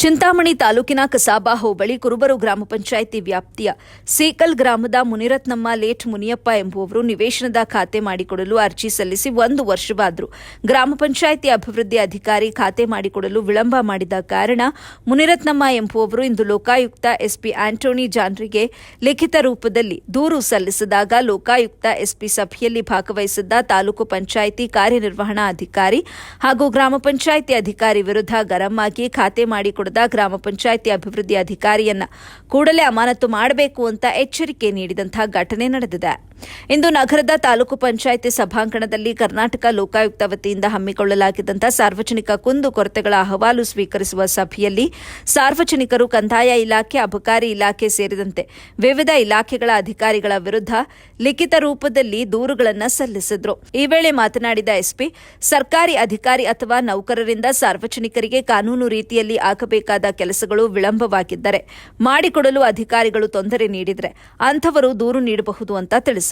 చింత ಚಿಂತಾಮಣಿ ತಾಲೂಕಿನ ಕಸಾಬಾ ಹೋಬಳಿ ಕುರುಬರು ಗ್ರಾಮ ಪಂಚಾಯಿತಿ ವ್ಯಾಪ್ತಿಯ ಸೇಕಲ್ ಗ್ರಾಮದ ಮುನಿರತ್ನಮ್ಮ ಲೇಟ್ ಮುನಿಯಪ್ಪ ಎಂಬುವವರು ನಿವೇಶನದ ಖಾತೆ ಮಾಡಿಕೊಡಲು ಅರ್ಜಿ ಸಲ್ಲಿಸಿ ಒಂದು ವರ್ಷವಾದರೂ. ಗ್ರಾಮ ಪಂಚಾಯಿತಿ ಅಭಿವೃದ್ಧಿ ಅಧಿಕಾರಿ ಖಾತೆ ಮಾಡಿಕೊಡಲು ವಿಳಂಬ ಮಾಡಿದ ಕಾರಣ ಮುನಿರತ್ನಮ್ಮ ಎಂಬುವವರು ಇಂದು ಲೋಕಾಯುಕ್ತ ಎಸ್ಪಿ ಆಂಟೋನಿ ಜಾನ್ರಿಗೆ ಲಿಖಿತ ರೂಪದಲ್ಲಿ ದೂರು ಸಲ್ಲಿಸಿದಾಗ ಲೋಕಾಯುಕ್ತ ಎಸ್ಪಿ ಸಭೆಯಲ್ಲಿ ಭಾಗವಹಿಸಿದ್ದ ತಾಲೂಕು ಪಂಚಾಯಿತಿ ಕಾರ್ಯನಿರ್ವಹಣಾ ಅಧಿಕಾರಿ ಹಾಗೂ ಗ್ರಾಮ ಪಂಚಾಯಿತಿ ಅಧಿಕಾರಿ ವಿರುದ್ಧ ಗರಂ ಆಗಿ ಖಾತೆ ಮಾಡಿಕೊಡದ ಗ್ರಾಮ ಪಂಚಾಯಿತಿ ಅಭಿವೃದ್ಧಿ ಅಧಿಕಾರಿಯನ್ನ ಕೂಡಲೇ ಅಮಾನತು ಮಾಡಬೇಕು ಅಂತ ಎಚ್ಚರಿಕೆ ನೀಡಿದಂತಹ ಘಟನೆ ನಡೆದಿದೆ. ಇಂದು ನಗರದ ತಾಲೂಕು ಪಂಚಾಯಿತಿ ಸಭಾಂಗಣದಲ್ಲಿ ಕರ್ನಾಟಕ ಲೋಕಾಯುಕ್ತ ವತಿಯಿಂದ ಹಮ್ಮಿಕೊಳ್ಳಲಾಗಿದ್ದಂತಹ ಸಾರ್ವಜನಿಕ ಕುಂದು ಕೊರತೆಗಳ ಅಹವಾಲು ಸ್ವೀಕರಿಸುವ ಸಭೆಯಲ್ಲಿ ಸಾರ್ವಜನಿಕರು ಕಂದಾಯ ಇಲಾಖೆ, ಅಬಕಾರಿ ಇಲಾಖೆ ಸೇರಿದಂತೆ ವಿವಿಧ ಇಲಾಖೆಗಳ ಅಧಿಕಾರಿಗಳ ವಿರುದ್ಧ ಲಿಖಿತ ರೂಪದಲ್ಲಿ ದೂರುಗಳನ್ನು ಸಲ್ಲಿಸಿದ್ರು. ಈ ವೇಳೆ ಮಾತನಾಡಿದ ಎಸ್ಪಿ, ಸರ್ಕಾರಿ ಅಧಿಕಾರಿ ಅಥವಾ ನೌಕರರಿಂದ ಸಾರ್ವಜನಿಕರಿಗೆ ಕಾನೂನು ರೀತಿಯಲ್ಲಿ ಆಗಬೇಕಾದ ಕೆಲಸಗಳು ವಿಳಂಬವಾಗಿದ್ದರೆ ಮಾಡಿಕೊಡಲು ಅಧಿಕಾರಿಗಳು ತೊಂದರೆ ನೀಡಿದರೆ ಅಂಥವರು ದೂರು ನೀಡಬಹುದು ಅಂತ ತಿಳಿಸಿದ್ರು.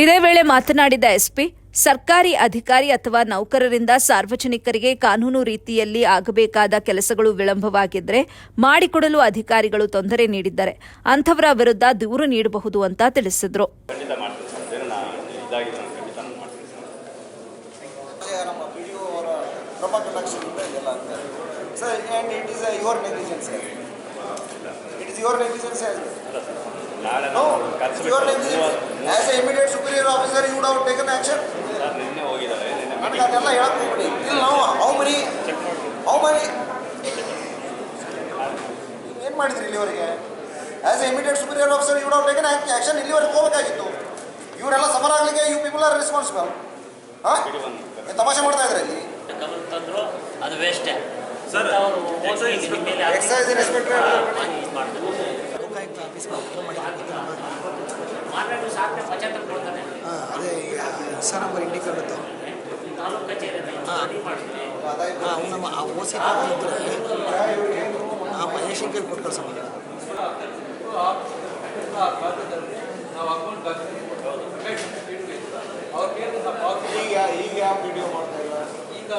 ಇದೇ ವೇಳೆ ಮಾತನಾಡಿದ ಎಸ್ಪಿ, ಸರ್ಕಾರಿ ಅಧಿಕಾರಿ ಅಥವಾ ನೌಕರರಿಂದ ಸಾರ್ವಜನಿಕರಿಗೆ ಕಾನೂನು ರೀತಿಯಲ್ಲಿ ಆಗಬೇಕಾದ ಕೆಲಸಗಳು ವಿಳಂಬವಾಗಿದ್ದರೆ ಮಾಡಿಕೊಡಲು ಅಧಿಕಾರಿಗಳು ತೊಂದರೆ ನೀಡಿದ್ದಾರೆ. ಅಂಥವರ ವಿರುದ್ಧ ದೂರು ನೀಡಬಹುದು ಅಂತ ತಿಳಿಸಿದ್ರು. As a immediate superior officer you would have taken action sir ನಿನ್ನೆ ಹೋಗಿದ್ದಾರೆ ನಿನ್ನೆ ನನಗೆ ಅದೆಲ್ಲ ಹೇಳಕ್ ಹೋಗ್ಬಿಡಿ. ಇಲ್ಲಿ ನಾವು ಹೌ ಮನಿ ಹೌ ಮನಿ ಏನು ಮಾಡಿದ್ರಿ ಇಲ್ಲಿವರೆಗೆ? As a immediate superior officer you would have taken action ಇಲ್ಲಿವರೆಗೆ ಹೋಗಬೇಕಾಗಿತ್ತು. ಇವರೆಲ್ಲ ಸಮರ ಆಗಲಿಕ್ಕೆ ಯು ಪೀಪಲ್ ಆರ್ ರೆಸ್ಪಾನ್ಸಿಬಲ್ ಹಾಂ ತಮಾಷೆ ಮಾಡ್ತಾ ಇದ್ರೆ ಇಲ್ಲಿ? ಅದು ವೇಸ್ಟೇ ಸರ್, ಎಕ್ಸೈಸ್ ಇನ್ಸ್ಪೆಕ್ಟರ್ ಹಾಂ ಅದೇ ಹೊಸ ನಂಬರ್ ಕಚೇರಿ ರೆಡಿ ಮಾಡ್ತಾರೆ ಹಾಂ ಅವ್ನು ನಮ್ಮ ಆ ಓ ಸಿ ಆ ಮಹೇಶನ್ ಕೈಲಿ ಕೊಟ್ಟು ಕಳ್ಸಮ್ಮ ಈಗ ಈಗ ಯಾವ ವಿಡಿಯೋ ಮಾಡ್ತಾ ಇಲ್ಲ ಈಗ